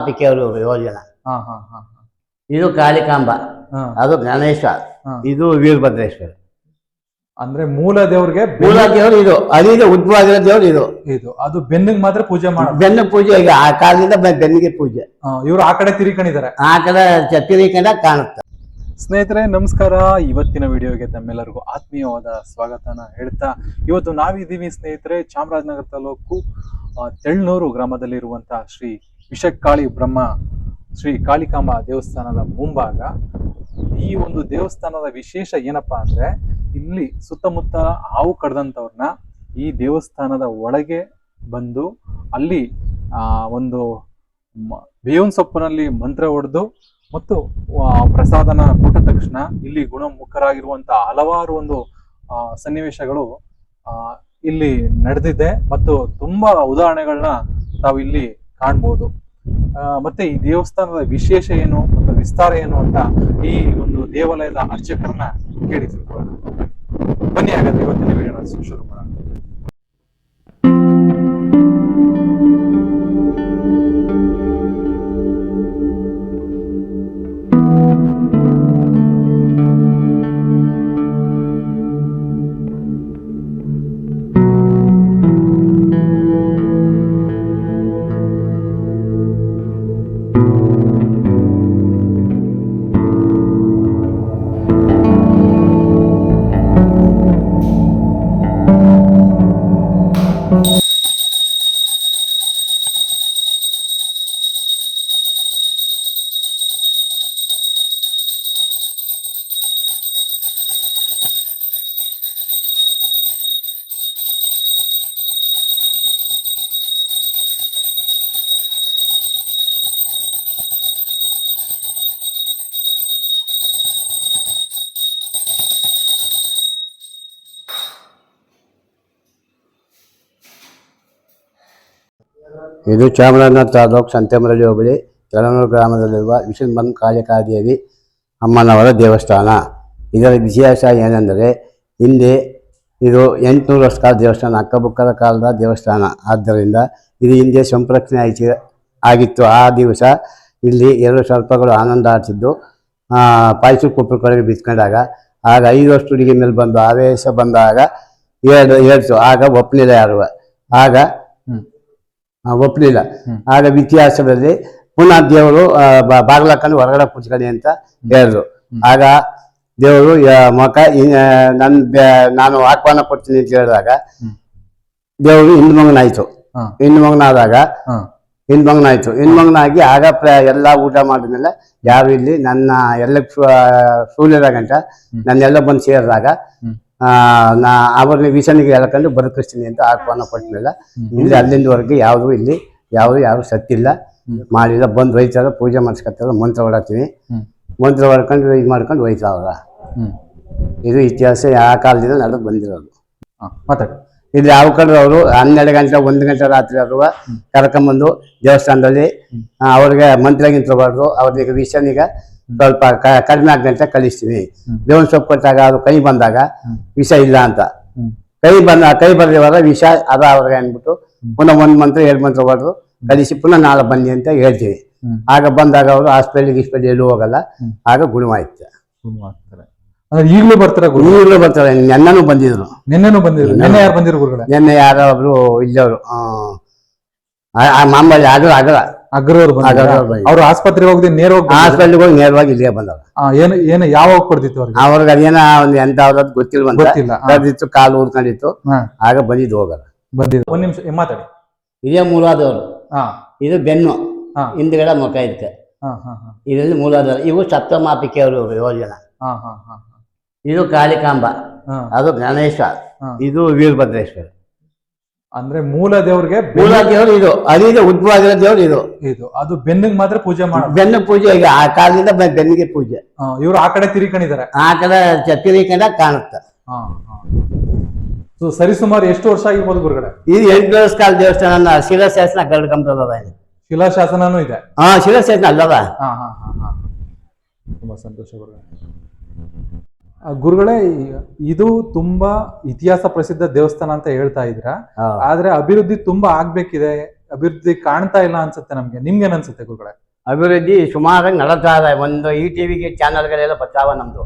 ಅದಕ್ಕೆ ಯೋಜನ. ಯೋಜನೆ ಹಾ ಹಾ ಹಾ. ಇದು ಕಾಳಿಕಾಂಬ ಹಾ. ಅದು ಗಣೇಶ ಹಾ. ಇದು ವೀರಭದ್ರೇಶ್ವರ. ಅಂದ್ರೆ ಮೂಲ ದೇವ್ರಿಗೆ ಮೂಲ ದೇವರು ಇದು. ಅಲ್ಲಿಂದ ಉದ್ಭವ ಆಗಿರೋ ದೇವರು ಇದು. ಇದು. ಅದು ಬೆನ್ನಿಗೆ ಮಾತ್ರ ಪೂಜೆ ಮಾಡೋದು. ಬೆನ್ನ ಪೂಜೆ ಈಗ ಆ ಕಾಲದಿಂದ ಬೆ- ಬೆನ್ನಿಗೆ ಪೂಜೆ. ಇವರು ಆ ಕಡೆ ತಿರ್ಕೊಂಡಿದ್ದಾರೆ ಆ ಕಡೆ ಚತ್ತಿರಿಕಂಡ ಕಾಣುತ್ತೆ. ಸ್ನೇಹಿತರೆ ನಮಸ್ಕಾರ. ಇವತ್ತಿನ ವಿಡಿಯೋಗೆ ತಮ್ಮೆಲ್ಲರಿಗೂ ಆತ್ಮೀಯವಾದ ಸ್ವಾಗತನ ಹೇಳ್ತಾ ಇವತ್ತು ನಾವಿದ್ದೀವಿ ಸ್ನೇಹಿತರೆ ಚಾಮರಾಜನಗರ ತಾಲೂಕು ಆ, ತೆಳ್ನೂರು ಗ್ರಾಮದಲ್ಲಿರುವಂತಹ ಶ್ರೀ ವಿಷಕಾಳಿ ಬ್ರಹ್ಮ ಶ್ರೀ ಕಾಳಿಕಾಂಬ ದೇವಸ್ಥಾನದ ಮುಂಭಾಗ. ಈ ಒಂದು ದೇವಸ್ಥಾನದ ವಿಶೇಷ ಏನಪ್ಪಾ ಅಂದ್ರೆ, ಇಲ್ಲಿ ಸುತ್ತಮುತ್ತ ಹಾವು ಕಡ್ದಂಥವ್ರನ್ನ ಈ ದೇವಸ್ಥಾನದ ಒಳಗೆ ಬಂದು ಅಲ್ಲಿ ಒಂದು ಬೇವಿನ ಸೊಪ್ಪಿನಲ್ಲಿ ಮಂತ್ರ ಹೊಡೆದು ಮತ್ತು ಪ್ರಸಾದನ ಕೊಟ್ಟ ತಕ್ಷಣ ಇಲ್ಲಿ ಗುಣಮುಖರಾಗಿರುವಂತಹ ಹಲವಾರು ಒಂದು ಸನ್ನಿವೇಶಗಳು ಇಲ್ಲಿ ನಡೆದಿದೆ ಮತ್ತು ತುಂಬಾ ಉದಾಹರಣೆಗಳನ್ನ ತಾವು ಇಲ್ಲಿ ಕಾಣ್ಬೋದು. ಮತ್ತೆ ಈ ದೇವಸ್ಥಾನದ ವಿಶೇಷ ಏನು ಮತ್ತು ವಿಸ್ತಾರ ಏನು ಅಂತ ಈ ಒಂದು ದೇವಾಲಯದ ಅರ್ಚಕರನ್ನ ಕೇಳಿ ತಿಳ್ಕೊಳ್ಳೋಣ. ಬನ್ನಿ ಹಾಗಾದ್ರೆ ಇವತ್ತಿನ ಶುರು ಮಾಡೋಣ. ಇದು ಚಾಮರಾಜನಗರ ತಾಲೂಕ್ ಸಂತೆಮರಳಿ ಹೋಬಳಿ ಕೆಳನೂರು ಗ್ರಾಮದಲ್ಲಿರುವ ವಿಷ್ಣುಬನ್ ಕಾಳಿಕಾದೇವಿ ಅಮ್ಮನವರ ದೇವಸ್ಥಾನ. ಇದರ ವಿಶೇಷ ಏನೆಂದರೆ ಇಲ್ಲಿ ಇದು ಎಂಟುನೂರು ವರ್ಷ ಕಾಲ ದೇವಸ್ಥಾನ ಅಕ್ಕಬುಕ್ಕದ ಕಾಲದ ದೇವಸ್ಥಾನ. ಆದ್ದರಿಂದ ಇದು ಹಿಂದೆ ಸಂಪ್ರಕ್ಷಣೆ ಆಯ್ತು ಆಗಿತ್ತು. ಆ ದಿವಸ ಇಲ್ಲಿ ಎರಡು ಸ್ವಲ್ಪಗಳು ಆನಂದ ಆಡ್ತಿದ್ದು. ಪಾಯಸ ಕಡೆಗೆ ಬಿತ್ಕೊಂಡಾಗ, ಆಗ ಐದು ವರ್ಷ ಹುಡುಗಿ ಮೇಲೆ ಬಂದು ಆವೇಶ ಬಂದಾಗ ಹೇಳ್ತು ಆಗ ಒಪ್ಪಲಿಲ್ಲ ಯಾರು? ಆಗ ಒಪ್ಪಲಿಲ್ಲ ಆಗ ಇತಿಹಾಸದಲ್ಲಿ ಪುನಃ ದೇವರು ಆ, ಹೊರಗಡೆ ಕೂತ್ಕೊಳ್ಳಿ ಅಂತ ಹೇಳಿದ್ರು. ಆಗ ದೇವರು ಮಕ ನನ್ ನಾನು ಆಹ್ವಾನ ಕೊಡ್ತೀನಿ ಅಂತ ಹೇಳಿದಾಗ. ದೇವರು ಹಿಂದ್ ಮಗನಾಯ್ತು. ಹಿಂದ್ ಮಗನಾದಾಗ ಹಿಂದ್ ಮಗನಾಯ್ತು ಹಿಂದ್ ಮಗನಾಗಿ ಆಗ ಪ್ರ ಎಲ್ಲ ಊಟ ಮಾಡಿದ್ಮೇಲೆ ಯಾರು ಇಲ್ಲಿ ನನ್ನ ಎಲ್ಲ ಸೂರ್ಯರ ಗಂಟ. ನನ್ನೆಲ್ಲ ಬಂದು ಸೇರಿದಾಗ ಅವ್ರನ್ನ ವಿಷನಿಗೆ ಹೇಳಕಂದ್ರೆ ಬದುಕಿಸ್ತೀನಿ ಅಂತ ಆಹ್ವಾನ ಕೊಟ್ಟಿಲ್ಲ. ಇಲ್ಲಿ ಅಲ್ಲಿಂದವರೆಗೆ ಯಾವುದು ಇಲ್ಲಿ ಯಾವುದು ಯಾರು ಸತ್ತಿಲ್ಲ. ಮಾಡಿಲ್ಲ ಬಂದು ಒಯ್ತಾರೆ ಪೂಜೆ ಮಾಡಿಸ್ಕೊತಾರ ಮಂತ್ರ ಹೊಡಾಕ್ತೀನಿ ಮಂತ್ರ ಹೊಡ್ಕೊಂಡು ಇದು ಮಾಡ್ಕೊಂಡು ಒಯ್ತಾವ್ರ ಇದು ಇತಿಹಾಸ ಆ ಕಾಲದಿಂದ ನಡೆದು ಬಂದಿರೋದು ಮಾತಾಡಿ ಇಲ್ಲಿ ಯಾವ ಕಡೆ ಅವರು ಹನ್ನೆರಡು ಗಂಟೆ ಒಂದು ಗಂಟೆ ರಾತ್ರಿ ಅವರು ಕರ್ಕೊಂಬಂದು ದೇವಸ್ಥಾನದಲ್ಲಿ. ಆ, ಅವ್ರಿಗೆ ಮಂತ್ರ ಗಿಂತ್ರ ಹೊಡೆದು ಅವ್ರಿಗೆ ವಿಷನಿಗೆ ಸ್ವಲ್ಪ ಕಡಿಮೆ ಆಗ್ತಂತೆ ಗಂಟೆ ಕಳಿಸ್ತೀವಿ. ಬೇವಿನ ಸೊಪ್ಪು ಕೊಟ್ಟಾಗ ಅದು ಕೈ ಬಂದಾಗ. ವಿಷ ಇಲ್ಲ ಅಂತ. ಕೈ ಬಂದ ಕೈ ಬರ್ದಿವಾಗ ವಿಷ ಅದ ಅವ್ರಿಗೆ ಅಂದ್ಬಿಟ್ಟು. ಪುನಃ ಒಂದ್ ಮಂತ್ರ ಎರಡು ಮಂತ್ರ ಹೊಡೆದು ಕಳಿಸಿ ಪುನಃ ನಾಳೆ ಬನ್ನಿ ಅಂತ ಹೇಳ್ತೀವಿ. ಆಗ ಬಂದಾಗ ಅವರು ಹಾಸ್ಪಿಟಲ್ ಗಿಸ್ಪಿಟಲ್ ಎಲ್ಲೂ ಹೋಗಲ್ಲ. ಆಗ ಗುಣವಾಯ್ತು. ಅಂದ್ರೆ ಈಗಲೂ ಬರ್ತಾರೆ ಗುರು? ಈಗಲೂ ಬರ್ತಾರೆ. ನೆನ್ನೂ ಬಂದಿದ್ರು. ನಿನ್ನೆನೂ ಬಂದಿದ್ರು. ನಿನ್ನೆ ಯಾರು ಬಂದಿರು ಗುರುಗಳೇ? ನಿನ್ನೆ ಯಾರೋ ಒಬ್ರು ಇಲ್ಲವರು ಮಾಮೂಲಿ ಆಗಲ್ಲ ಆಗಲ್ಲ. ಅಗ್ರವ್ರು ಅವ್ರು ಆಸ್ಪತ್ರೆಗೆ ಹೋಗದೆ ನೇರ ಹೋಗಿ ಹಾಸ್ಪಿಟಲ್ಗೆ ಹೋಗಿ ನೇರವಾಗಿ ಇಲ್ಲಿಗೆ ಬಂದವರು. ಏನು ಏನು ಯಾವಾಗ ಕೊಡ್ತಿತ್ತು ಅವ್ರಿಗೆ? ಅವ್ರಿಗೆ ಅದೇನ ಒಂದ್ ಎಂತ ಅವ್ರದ್ದು ಗೊತ್ತಿಲ್ಲ ಬಂದಿತ್ತು ಗೊತ್ತಿಲ್ಲ ಹಾ, ಕರ್ದಿತ್ತು ಕಾಲು ಊದ್ಕೊಂಡಿತ್ತು. ಹಾ, ಆಗ ಬಂದಿದ್ದು ಹೋಗಲ್ಲ ಬಂದಿದ್ರು ಒಂದ್ ನಿಮಿಷ ಏ, ಮಾತಾಡಿ. ಇದೇ ಮೂಲಾದವರು. ಹಾ. ಇದು ಬೆನ್ನು. ಹಾ. ಹಿಂದ್ಗಡೆ ಮುಖ ಇದಕ್ಕೆ ಹಾ ಹಾ ಹಾ. ಇದರಲ್ಲಿ ಮೂಲಾದವರು. ಇವು ಸಪ್ತಮಾಪಿಕೆ ಅವರು ಯೋಜನ. ಹಾ ಹಾ ಹಾ ಇದು ಕಾಳಿಕಾಂಬ ಹಾ. ಅದು ಗಣೇಶ ಹಾ. ಇದು ವೀರಭದ್ರೇಶ್ವರ. ಅಂದ್ರೆ ಮೂಲ ದೇವ್ರಿಗೆ ಮೂಲ ದೇವ್ರು ಇದು. ಅದೇ ಉದ್ಭವಾಗಿರೋ ದೇವ್ರು ದೇವರು ಇದು. ಇದು. ಅದು ಬೆನ್ನಿಗೆ ಮಾತ್ರ ಪೂಜೆ ಮಾಡ ಬೆನ್ನು ಪೂಜೆ ಈಗ ಆ ಕಾಲದಿಂದ ಬೆ- ಬೆನ್ನಿಗೆ ಪೂಜೆ. ಇವ್ರು ಆ ಕಡೆ ತಿರ್ಕೊಂಡಿದ್ದಾರೆ ಆ ಕಡೆ ಚತ್ತಿರಿಕಂಡ ಕಾಣುತ್ತೆ. ಹಾ ಸರಿ ಸುಮಾರು ಸರಿಸುಮಾರು ಎಷ್ಟು ವರ್ಷ ಆಗಿರ್ಬೋದು ಗುರುಗಡೆ ಇದು ಎಂಟು ವರ್ಷ ಕಾಲ ದೇವಸ್ಥಾನ ಶಿಲಾಶಾಸನ ಗರುಡ್ಕಂಬದವ ಶಿಲಾಶಾಸನನೂ ಇದೆ. ಹಾ ಶಿಲಾಶಾಸನ ಅಲ್ಲವಾ? ಹಾ ಹಾ ಹಾ ಹಾ. ತುಂಬಾ ಸಂತೋಷ ಗುರುಗಳೇ. ಆ, ಗುರುಗಳೇ ಇದು ತುಂಬಾ ಇತಿಹಾಸ ಪ್ರಸಿದ್ಧ ದೇವಸ್ಥಾನ ಅಂತ ಹೇಳ್ತಾ ಇದ್ರ. ಆದ್ರೆ ಅಭಿವೃದ್ಧಿ ತುಂಬಾ ಆಗ್ಬೇಕಿದೆ. ಅಭಿವೃದ್ಧಿ ಕಾಣ್ತಾ ಇಲ್ಲ ಅನ್ಸುತ್ತೆ ನಮ್ಗೆ. ನಿಮ್ಗೆ ಏನನ್ಸುತ್ತೆ ಗುರುಗಳೇ? ಅಭಿವೃದ್ಧಿ ಸುಮಾರಾಗಿ ನಡೀತಾ ಇದೆ. ಒಂದು ಈ ಟಿವಿಗೆ ಚಾನೆಲ್ಗಳೆಲ್ಲ ಬರ್ತಾವ ನಮ್ದು.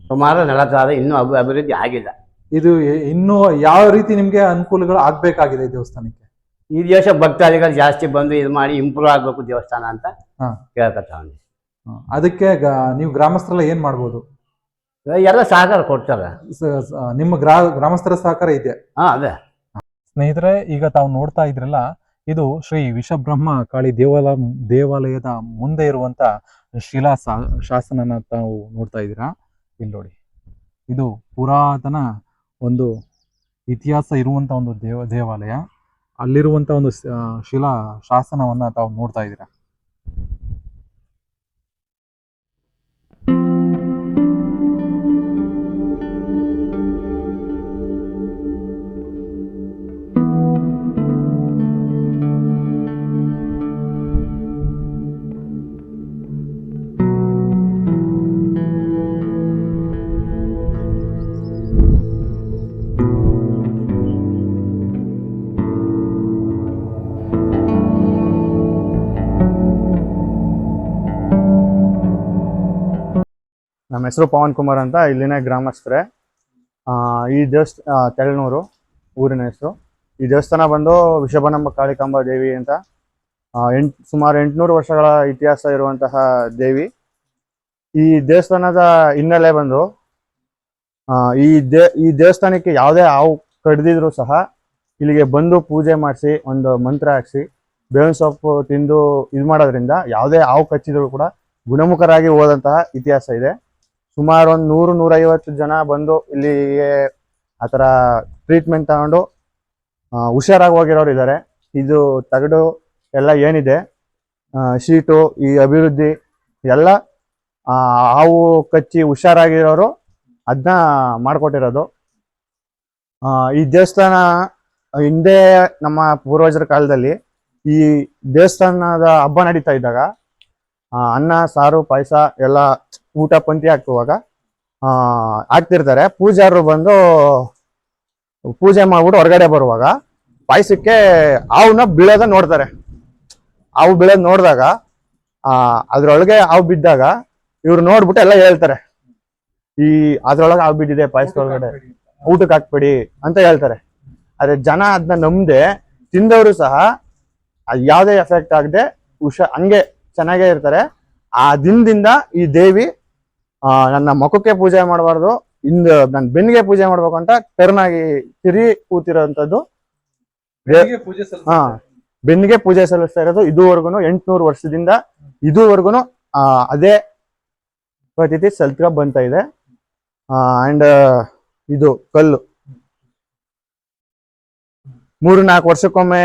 ಸುಮಾರು ನಡತಾ ಇದೆ. ಇನ್ನೂ ಅಭಿ ಅಭಿವೃದ್ಧಿ ಆಗಿಲ್ಲ ಇದು ಇನ್ನು ಯಾವ ರೀತಿ ನಿಮ್ಗೆ ಅನುಕೂಲಗಳು ಆಗ್ಬೇಕಾಗಿದೆ ಈ ದೇವಸ್ಥಾನಕ್ಕೆ? ಈ ದೇಶ ಭಕ್ತಾದಿಗಳು ಜಾಸ್ತಿ ಬಂದು ಇದು ಮಾಡಿ ಇಂಪ್ರೂವ್ ಆಗ್ಬೇಕು ದೇವಸ್ಥಾನ ಅಂತ ಹಾ. ಕೇಳ್ಕೊತಾವ್ನಿ ಅದಕ್ಕೆ ನೀವು ಗ್ರಾಮಸ್ಥರೆಲ್ಲ ಏನ್ ಮಾಡ್ಬೋದು? ಎಲ್ಲ ಸಹಕಾರ ಕೊಡ್ತಾರೆ. ಸ- ಸ- ನಿಮ್ಮ ಗ್ರಾ ಗ್ರಾಮಸ್ಥರ ಸಹಕಾರ ಇದೆ. ಹಾ ಅದೇ. ಸ್ನೇಹಿತರೆ ಈಗ ತಾವು ನೋಡ್ತಾ ಇದ್ರಲ್ಲ ಇದು ಶ್ರೀ ವಿಷಬ್ರಹ್ಮ ಕಾಳಿ ದೇವಾಲ ದೇವಾಲಯದ ಮುಂದೆ ಇರುವಂತ ಶಿಲಾ ಸಾ- ಶಾಸನನ ತಾವು ನೋಡ್ತಾ ಇದ್ದೀರಾ? ಇಲ್ಲಿ ನೋಡಿ. ಇದು ಪುರಾತನ ಒಂದು ಇತಿಹಾಸ ಇರುವಂತ ಒಂದು ದೇವ ದೇವಾಲಯ. ಅಲ್ಲಿರುವಂತ ಒಂದು ಸ- ಶಿಲಾ ಶಾಸನವನ್ನ ತಾವು ನೋಡ್ತಾ ಇದ್ದೀರಾ? ನಮ್ಮ ಹೆಸರು ಪವನ್ ಕುಮಾರ್ ಅಂತ, ಇಲ್ಲಿನ ಗ್ರಾಮಸ್ಥರೇ. ಈ ದೇವಸ್ಥ ತೆಳನೂರು ಊರಿನ ಹೆಸರು. ಈ ದೇವಸ್ಥಾನ ಬಂದು ವಿಷಭನಂಬ ಕಾಳಿಕಾಂಬ ದೇವಿ ಅಂತ ಎಂಟು, ಸುಮಾರು ಎಂಟುನೂರು ವರ್ಷಗಳ ಇತಿಹಾಸ ಇರುವಂತಹ ದೇವಿ. ಈ ದೇವಸ್ಥಾನದ ಹಿನ್ನೆಲೆ ಬಂದು ಈ ದೇ, ಈ ದೇವಸ್ಥಾನಕ್ಕೆ ಯಾವುದೇ ಹಾವು ಕಡ್ದಿದ್ರು ಸಹ ಇಲ್ಲಿಗೆ ಬಂದು ಪೂಜೆ ಮಾಡಿಸಿ, ಒಂದು ಮಂತ್ರ ಹಾಕ್ಸಿ, ಬೇವಿನ ಸೊಪ್ಪು ತಿಂದು ಇದು ಮಾಡೋದ್ರಿಂದ ಯಾವುದೇ ಹಾವು ಕಚ್ಚಿದ್ರು ಕೂಡ ಗುಣಮುಖರಾಗಿ ಹೋದಂತಹ ಇತಿಹಾಸ ಇದೆ. ಸುಮಾರು ಒಂದು ನೂರು, ನೂರೈವತ್ತು ಜನ ಬಂದು ಇಲ್ಲಿಗೆ ಆ ಥರ ಟ್ರೀಟ್ಮೆಂಟ್ ತಗೊಂಡು ಹುಷಾರಾಗಿ ಹೋಗಿರೋರು ಇದ್ದಾರೆ. ಇದು ತಗಡು ಎಲ್ಲ ಏನಿದೆ ಶೀಟು, ಈ ಅಭಿವೃದ್ಧಿ ಎಲ್ಲ ಹಾವು ಕಚ್ಚಿ ಹುಷಾರಾಗಿರೋರು ಅದನ್ನ ಮಾಡಿಕೊಟ್ಟಿರೋದು. ಈ ದೇವಸ್ಥಾನ ಹಿಂದೆ ನಮ್ಮ ಪೂರ್ವಜರ ಕಾಲದಲ್ಲಿ ಈ ದೇವಸ್ಥಾನದ ಹಬ್ಬ ನಡೀತಾ ಇದ್ದಾಗ ಅನ್ನ, ಸಾರು, ಪಾಯಸ ಎಲ್ಲ ಊಟ ಪಂಕ್ತಿ ಹಾಕುವಾಗ ಹಾಕ್ತಿರ್ತಾರೆ. ಪೂಜಾರರು ಬಂದು ಪೂಜೆ ಮಾಡ್ಬಿಟ್ಟು ಹೊರಗಡೆ ಬರುವಾಗ ಪಾಯಸಕ್ಕೆ ಹಾವನ್ನ ಬೀಳೋದ ನೋಡ್ತಾರೆ. ಹಾವು ಬೀಳೋದ್ ನೋಡಿದಾಗ ಅದ್ರೊಳಗೆ ಹಾವು ಬಿದ್ದಾಗ ಇವ್ರು ನೋಡ್ಬಿಟ್ಟು ಎಲ್ಲ ಹೇಳ್ತಾರೆ. ಈ, ಅದ್ರೊಳಗೆ ಹಾವು ಬಿದ್ದಿದೆ ಪಾಯಸದೊಳಗಡೆ. ಊಟಕ್ಕೆ ಹಾಕ್ಬೇಡಿ ಅಂತ ಹೇಳ್ತಾರೆ. ಆದ್ರೆ ಜನ ಅದನ್ನ ನಂಬದೆ ತಿಂದವರು ಸಹ ಯಾವುದೇ ಎಫೆಕ್ಟ್ ಆಗದೆ ಹುಷಾ, ಹಂಗೆ ಚೆನ್ನಾಗೇ ಇರ್ತಾರೆ. ಆ ದಿನದಿಂದ ಈ ದೇವಿ ನನ್ನ ಮುಖಕ್ಕೆ ಪೂಜೆ ಮಾಡಬಾರ್ದು. ಇಂದು ನನ್ನ ಬೆನ್ನಿಗೆ ಪೂಜೆ ಮಾಡ್ಬೇಕು ಅಂತ ಕರ್ನಾಗಿ ತಿರಿ ಕೂತಿರೋಂಥದ್ದು. ಹಾ ಬೆನ್ನಿಗೆ ಪೂಜೆ ಸಲ್ಲಿಸ್ತಾ ಇರೋದು ಇದುವರೆಗೂ ಎಂಟ್ನೂರು ವರ್ಷದಿಂದ ಇದುವರೆಗೂ ಅದೇ ಪದ್ಧತಿ ಸಲ್ತ್ಕ ಬಂತ ಇದೆ. ಅಂಡ್ ಇದು ಕಲ್ಲು. ಮೂರು ನಾಲ್ಕು ವರ್ಷಕ್ಕೊಮ್ಮೆ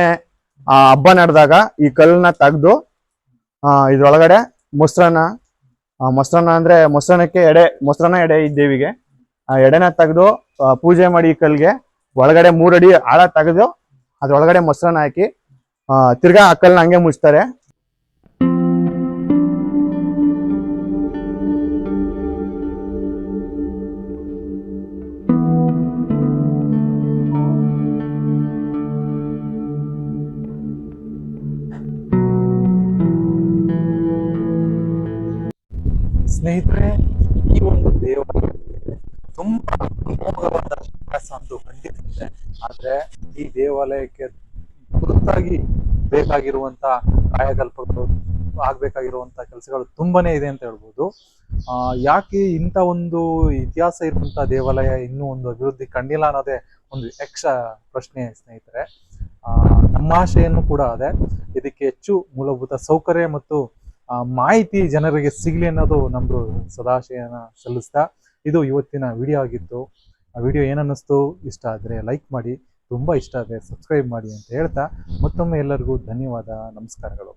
ಆ, ಹಬ್ಬ ನಡೆದಾಗ ಈ ಕಲ್ಲನ್ನ ತೆಗ್ದು ಇದ್ರೊಳಗಡೆ ಮೊಸರನ್ನ ಆ, ಮೊಸರನ್ನ ಅಂದ್ರೆ ಮೊಸರನ್ನಕ್ಕೆ ಎಡೆ, ಮೊಸರನ್ನ ಎಡೆ ಈ ದೇವಿಗೆ ಆ, ಎಡೆನ ತೆಗೆದು ಪೂಜೆ ಮಾಡಿ ಈ ಕಲ್ಗೆ ಒಳಗಡೆ ಮೂರಡಿ ಆಳ ತೆಗೆದು, ಅದ್ರೊಳಗಡೆ ಮೊಸರನ್ನ ಹಾಕಿ ತಿರ್ಗಾ ಆ ಕಲ್ನ ಹಂಗೆ ಮುಚ್ತಾರೆ. ಸ್ನೇಹಿತರೆ, ಈ ಒಂದು ದೇವಾಲಯ ತುಂಬಾ ಅಮೋಘವಾದ ಅಭ್ಯಾಸ ಅಂತೂ ಖಂಡಿತ ಇದೆ ಆದ್ರೆ ಈ ದೇವಾಲಯಕ್ಕೆ ತುರ್ತಾಗಿ ಬೇಕಾಗಿರುವಂತ ಕಾಯಕಲ್ಪಗಳು, ಆಗ್ಬೇಕಾಗಿರುವಂತ ಕೆಲಸಗಳು ತುಂಬಾನೇ ಇದೆ ಅಂತ ಹೇಳ್ಬೋದು. ಯಾಕೆ ಇಂಥ ಒಂದು ಇತಿಹಾಸ ಇರುವಂತ ದೇವಾಲಯ ಇನ್ನೂ ಒಂದು ಅಭಿವೃದ್ಧಿ ಕಂಡಿಲ್ಲ ಅನ್ನೋದೇ ಒಂದು ಯಕ್ಷ ಪ್ರಶ್ನೆ ಸ್ನೇಹಿತರೆ. ನಮ್ಮ ಆಶೆಯನ್ನು ಕೂಡ ಅದೇ. ಇದಕ್ಕೆ ಹೆಚ್ಚು ಮೂಲಭೂತ ಸೌಕರ್ಯ ಮತ್ತು ಮಾಹಿತಿ ಜನರಿಗೆ ಸಿಗಲಿ ಅನ್ನೋದು ನಮ್ದು ಸದಾಶಯನ ಸಲ್ಲಿಸ್ತಾ ಇದು ಇವತ್ತಿನ ವಿಡಿಯೋ ಆಗಿತ್ತು. ಆ ವಿಡಿಯೋ ಏನನ್ನಿಸ್ತು? ಇಷ್ಟ ಆದರೆ ಲೈಕ್ ಮಾಡಿ. ತುಂಬ ಇಷ್ಟ ಆದರೆ ಸಬ್ಸ್ಕ್ರೈಬ್ ಮಾಡಿ ಅಂತ ಹೇಳ್ತಾ ಮತ್ತೊಮ್ಮೆ ಎಲ್ಲರಿಗೂ ಧನ್ಯವಾದ. ನಮಸ್ಕಾರಗಳು.